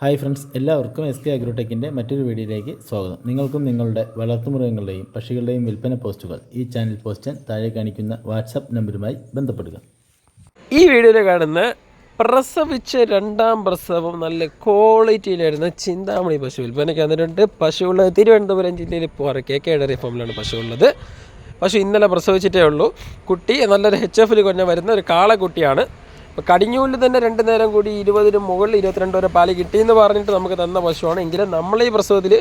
Hi friends എല്ലാവർക്കും S K അഗ്രോടെക്കിന്റെ മറ്റൊരു വീഡിയോയിലേക്ക് സ്വാഗതം. നിങ്ങൾക്കും നിങ്ങളുടെ വളർത്തുമൃഗങ്ങളുടെയും പക്ഷികളുടെയും വിൽപ്പന പോസ്റ്റുകൾ ഈ ചാനൽ പോസ്റ്റ് ചെയ്യാൻ താഴെ കാണിക്കുന്ന വാട്സപ്പ് നമ്പറുമായി ബന്ധപ്പെടുക. ഈ വീഡിയോയിൽ കാണുന്ന പ്രസവിച്ച രണ്ടാം പ്രസവം നല്ല ക്വാളിറ്റിയിലായിരുന്ന ചിന്താമണി പശു വിൽപ്പനയ്ക്ക് വന്നിട്ടുണ്ട്. പശുവുള്ളത് തിരുവനന്തപുരം ജില്ലയിൽ പോറ കെ കെ ഡയറി ഫാമിലാണ് പശു ഉള്ളത് പശു ഇന്നലെ പ്രസവിച്ചിട്ടേ ഉള്ളൂ. കുട്ടി നല്ലൊരു എച്ച് എഫിൽ കൊഞ്ഞ വരുന്ന ഒരു കാളക്കുട്ടിയാണ്. കടിഞ്ഞൂലിൽ തന്നെ രണ്ട് നേരം കൂടി ഇരുപതിന് മുകളിൽ ഇരുപത്തിരണ്ട് വരെ പാൽ കിട്ടിയെന്ന് പറഞ്ഞിട്ട് നമുക്ക് തന്ന പശുവാണ് എങ്കിലും നമ്മൾ ഈ പ്രസവത്തിൽ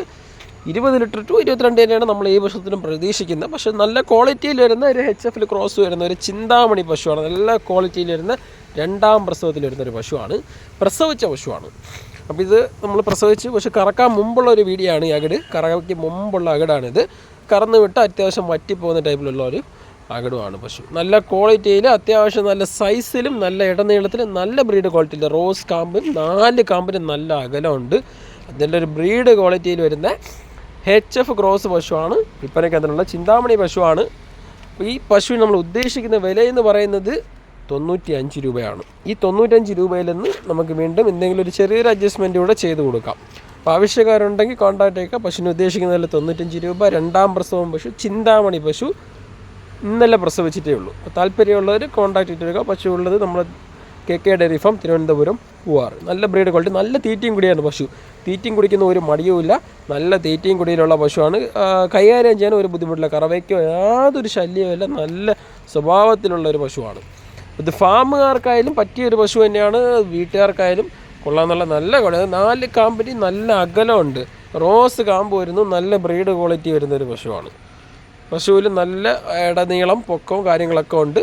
ഇരുപത് ലിറ്റർ ടു ഇരുപത്തിരണ്ട് തന്നെയാണ് നമ്മൾ ഈ പശുത്തിനും പ്രതീക്ഷിക്കുന്നത്. പക്ഷേ നല്ല ക്വാളിറ്റിയിൽ വരുന്ന ഒരു എച്ച് എഫിൽ ക്രോസ് വരുന്ന ഒരു ചിന്താമണി പശുവാണ്. നല്ല ക്വാളിറ്റിയിൽ വരുന്ന രണ്ടാം പ്രസവത്തിൽ വരുന്ന ഒരു പശുവാണ്. പ്രസവിച്ച പശുവാണ്. അപ്പോൾ ഇത് നമ്മൾ പ്രസവിച്ച് പക്ഷെ കറക്കാൻ മുമ്പുള്ള ഒരു വീഡിയോ ആണ് ഈ അകട്. കറയ്ക്ക് മുമ്പുള്ള അകടാണിത്. കറന്ന് വിട്ട് അത്യാവശ്യം വറ്റിപ്പോകുന്ന ടൈപ്പിലുള്ള ഒരു അകടുമാണ് പശു. നല്ല ക്വാളിറ്റിയിൽ അത്യാവശ്യം നല്ല സൈസിലും നല്ല ഇടനീളത്തിലും നല്ല ബ്രീഡ് ക്വാളിറ്റിയിൽ റോസ് കാമ്പിന് നാല് കാമ്പിന് നല്ല അകലമുണ്ട്. അതിന്റെ ഒരു ബ്രീഡ് ക്വാളിറ്റിയിൽ വരുന്ന എച്ച് എഫ് ക്രോസ് പശുവാണ്. വിൽപ്പനയ്ക്ക് അതിനുള്ള ചിന്താമണി പശുവാണ്. ഈ പശുവിന് നമ്മൾ ഉദ്ദേശിക്കുന്ന വില എന്ന് പറയുന്നത് തൊണ്ണൂറ്റി അഞ്ച് രൂപയാണ്. ഈ തൊണ്ണൂറ്റഞ്ച് രൂപയിൽ നിന്ന് നമുക്ക് വീണ്ടും എന്തെങ്കിലും ഒരു ചെറിയൊരു അഡ്ജസ്റ്റ്മെന്റ് കൂടെ ചെയ്ത് കൊടുക്കാം. അപ്പോൾ ആവശ്യക്കാരുണ്ടെങ്കിൽ കോൺടാക്റ്റ് ചെയ്യുക. പശുവിന് ഉദ്ദേശിക്കുന്ന വില തൊണ്ണൂറ്റഞ്ച് രൂപ. രണ്ടാം പ്രസവം പശു ചിന്താമണി പശു. ഇന്നലെ പ്രസവിച്ചിട്ടേ ഉള്ളൂ. താല്പര്യമുള്ളവർ കോൺടാക്ട് ചെയ്തിരിക്കുക പശു ഉള്ളത് നമ്മൾ K K dairy farm Thiruvananthapuram Poovar നല്ല ബ്രീഡ് ക്വാളിറ്റി നല്ല തീറ്റയും കുടിയാണ് പശു. തീറ്റയും കുടിക്കുന്ന ഒരു മടിയുമില്ല നല്ല തീറ്റയും കുടിയിലുള്ള പശുവാണ്. കൈകാര്യം ചെയ്യാൻ ഒരു ബുദ്ധിമുട്ടില്ല. കറവയ്ക്കോ യാതൊരു ശല്യവുമില്ല നല്ല സ്വഭാവത്തിലുള്ള ഒരു പശുവാണ്. ഇത് ഫാമുകാർക്കായാലും പറ്റിയൊരു പശു തന്നെയാണ്. വീട്ടുകാർക്കായാലും കൊള്ളാന്നുള്ള നല്ല കുഴ നാല് കാമ്പിന് നല്ല അകലമുണ്ട്. റോസ് കാമ്പ് വരുന്നു. നല്ല ബ്രീഡ് ക്വാളിറ്റി വരുന്ന ഒരു പശുവാണ്. പശുവിൽ നല്ല ഇടനീളം പൊക്കവും കാര്യങ്ങളൊക്കെ ഉണ്ട്.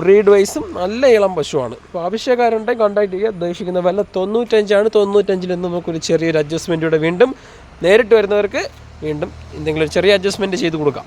ബ്രീഡ് വൈസും നല്ല ഇളം പശുവാണ്. അപ്പോൾ ആവശ്യക്കാരുണ്ടെങ്കിൽ കോൺടാക്ട് ചെയ്യുക ഉദ്ദേശിക്കുന്ന വില തൊണ്ണൂറ്റഞ്ചാണ്. തൊണ്ണൂറ്റഞ്ചിൽ നിന്ന് നമുക്കൊരു ചെറിയൊരു അഡ്ജസ്റ്റ്മെന്റ് വീണ്ടും നേരിട്ട് വരുന്നവർക്ക് വീണ്ടും എന്തെങ്കിലും ഒരു ചെറിയ അഡ്ജസ്റ്റ്മെന്റ് ചെയ്ത് കൊടുക്കാം.